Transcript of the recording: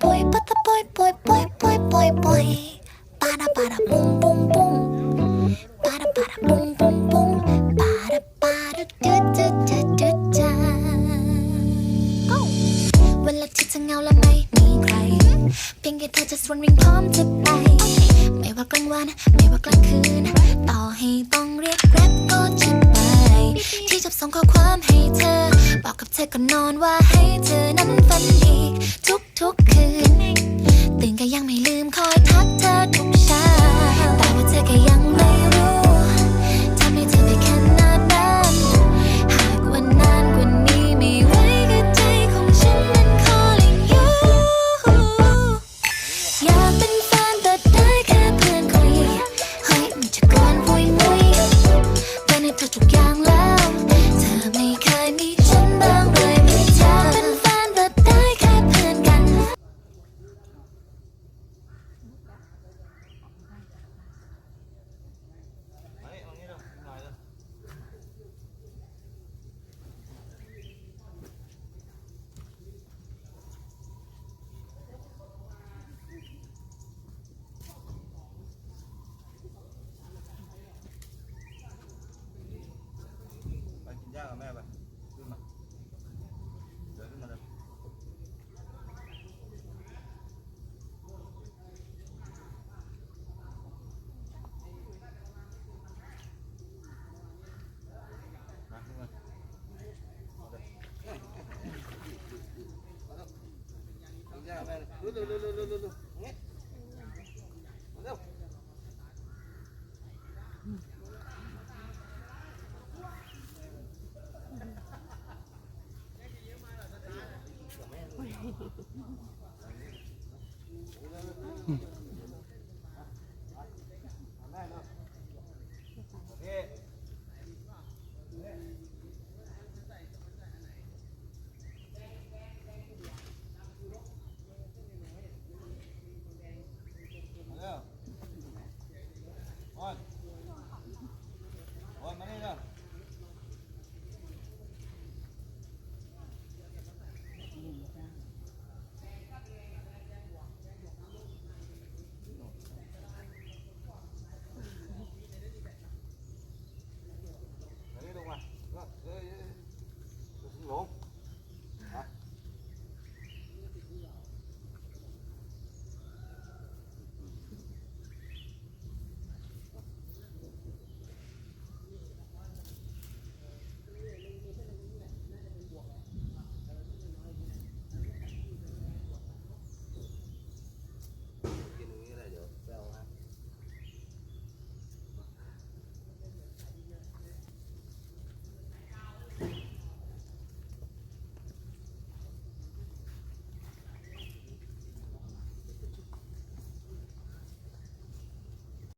boy, bada boy, boy, boy, boy, boy, boy. Bada bada boom, boom, boom. Bada bada boom, boom, boom. Bada bada do do do do do. เวลาที่เธอเหงาและไม่มีใคร เพียงแค่เธอจะสวนวิ่งพร้อมจะไป ไม่ว่ากลางวัน ไม่ว่ากลางคืน ต่อให้ต้องเรียกแกร็บก็จะไป ที่จะส่งข้อความให้เธอ บอกกับเธอก่อนนอนว่าให้เธอนั้นฝันดี ทุกคืน ตื่นก็ยังไม่ลืมคอยทักเธอทุก เร็วเร็วเร็วเร็วเร็วเร็วเร็วอืม Yeah.